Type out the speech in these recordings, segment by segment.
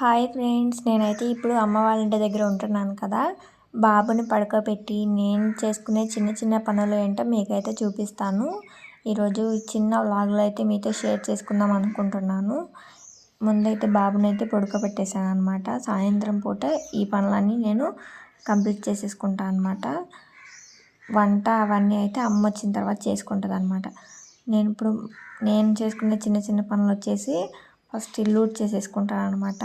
Hi friends నేనైతే ఇప్పుడు అమ్మ వాళ్ళ ఇంటి దగ్గర ఉంటున్నాను కదా. బాబుని పడుకోబెట్టి నేను చేసుకునే చిన్న చిన్న పనులు ఏంటో మీకైతే చూపిస్తాను. ఈరోజు చిన్న వ్లాగ్లో అయితే మీతో షేర్ చేసుకుందాం అనుకుంటున్నాను. ముందైతే బాబుని అయితే పడుకోబెట్టేశాను అనమాట సాయంత్రం పూట ఈ పనులన్నీ నేను కంప్లీట్ చేసేసుకుంటాను అనమాట వంట అవన్నీ అయితే అమ్మ వచ్చిన తర్వాత చేసుకుంటుంది అనమాట నేను ఇప్పుడు నేను చేసుకునే చిన్న చిన్న పనులు వచ్చేసి ఫస్ట్ ఇల్లు చేసేసుకుంటాను అనమాట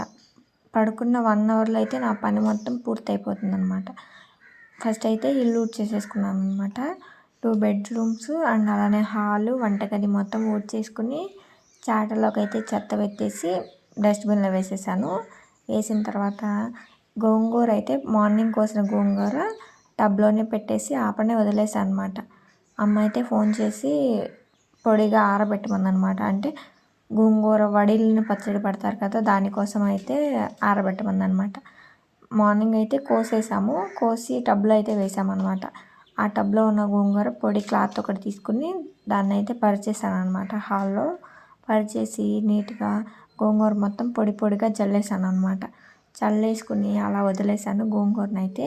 పడుకున్న వన్ అవర్లో అయితే నా పని మొత్తం పూర్తయిపోతుంది అనమాట ఫస్ట్ అయితే ఇల్లు ఊడ్చేసేసుకున్నాను అనమాట టూ బెడ్రూమ్స్ అండ్ అలానే హాలు వంటగది మొత్తం ఊడ్చేసుకుని చాటలోకి అయితే చెత్త పెట్టేసి డస్ట్బిన్లో వేసేసాను. వేసిన తర్వాత గోంగూర అయితే మార్నింగ్ కోసిన గోంగూర టబ్లోనే పెట్టేసి ఆపనే వదిలేసాను అనమాట అమ్మ అయితే ఫోన్ చేసి పొడిగా ఆరబెట్టమందనమాట అంటే గోంగూర వడిల్ని పచ్చడి పడతారు కదా దానికోసం అయితే ఆరబెట్టమంది అనమాట మార్నింగ్ అయితే కోసేసాము. కోసి టబ్లో అయితే వేసామన్నమాట. ఆ టబ్లో ఉన్న గోంగూర పొడి క్లాత్ ఒకటి తీసుకుని దాన్ని అయితే పరిచేసాను అనమాట హాల్లో పరిచేసి నీట్గా గోంగూర మొత్తం పొడి పొడిగా జల్లేసాను అనమాట చల్లేసుకుని అలా వదిలేసాను గోంగూరను అయితే.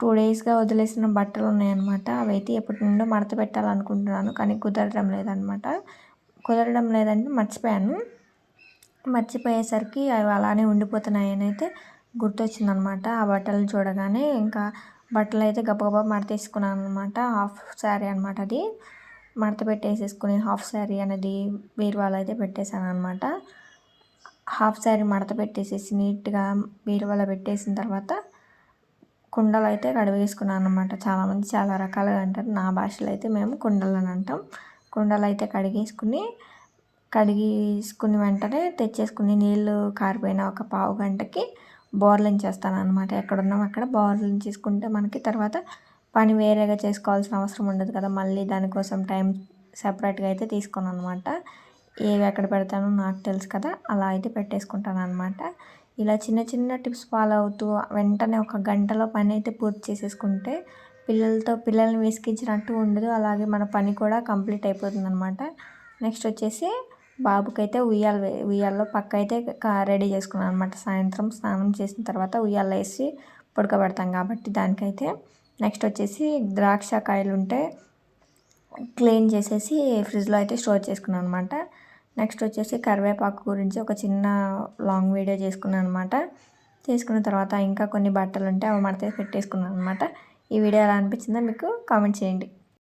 టూ డేస్గా వదిలేసిన బట్టలు ఉన్నాయన్నమాట అవి అయితే ఎప్పటి నుండో మడత పెట్టాలనుకుంటున్నాను కానీ కుదరడం లేదనమాట కుదరడం లేదంటే మర్చిపోయాను. మర్చిపోయేసరికి అవి అలానే ఉండిపోతున్నాయని అయితే గుర్తొచ్చిందనమాట. ఆ బట్టలు చూడగానే ఇంకా బట్టలు అయితే గబగబా మడతేసుకున్నాను అనమాట. హాఫ్ శారీ అనమాట అది. మడత పెట్టేసేసుకుని హాఫ్ శారీ అనేది బీరువాలో అయితే పెట్టేశాను అనమాట. హాఫ్ శారీ మడత పెట్టేసేసి నీట్గా బీరువాలో పెట్టేసిన తర్వాత కుండలు అయితే కడిగేసుకున్నాను అనమాట. చాలామంది చాలా రకాలుగా అంటారు. నా భాషలో అయితే మేము కుండలు అని అంటాం. కుండలు అయితే కడిగేసుకుని కడిగేసుకుని వెంటనే తెచ్చేసుకుని నీళ్ళు కారిపోయిన ఒక పావు గంటకి బోర్లింగ్ చేస్తాను అనమాట ఎక్కడున్నాం అక్కడ బోర్లింగ్ చేసుకుంటే మనకి తర్వాత పని వేరేగా చేసుకోవాల్సిన అవసరం ఉండదు కదా. మళ్ళీ దానికోసం టైం సపరేట్గా అయితే తీసుకున్నాను అనమాట ఏవి ఎక్కడ పెడతానో నాకు తెలుసు కదా అలా అయితే పెట్టేసుకుంటాను అనమాట ఇలా చిన్న చిన్న టిప్స్ ఫాలో అవుతూ వెంటనే ఒక గంటలో పని అయితే పూర్తి చేసేసుకుంటే పిల్లలతో పిల్లల్ని విసిగించినట్టు ఉండదు. అలాగే మన పని కూడా కంప్లీట్ అయిపోతుంది అనమాట నెక్స్ట్ వచ్చేసి బాబుకైతే ఉయ్యాల ఉయ్యాల్లో పక్క అయితే రెడీ చేసుకున్నాను అనమాట సాయంత్రం స్నానం చేసిన తర్వాత ఉయ్యాల వేసి పడుకోబెడతాం కాబట్టి దానికైతే. నెక్స్ట్ వచ్చేసి ద్రాక్ష కాయలు ఉంటే క్లీన్ చేసేసి ఫ్రిడ్జ్లో అయితే స్టోర్ చేసుకున్నాను అనమాట నెక్స్ట్ వచ్చేసి కరివేపాకు గురించి ఒక చిన్న లాంగ్ వీడియో చేసుకున్నాను అనమాట చేసుకున్న తర్వాత ఇంకా కొన్ని బట్టలు ఉంటే అవి మడత పెట్టేసుకున్నాను అనమాట ఈ వీడియో ఎలా అనిపించిందో మీకు కామెంట్ చేయండి.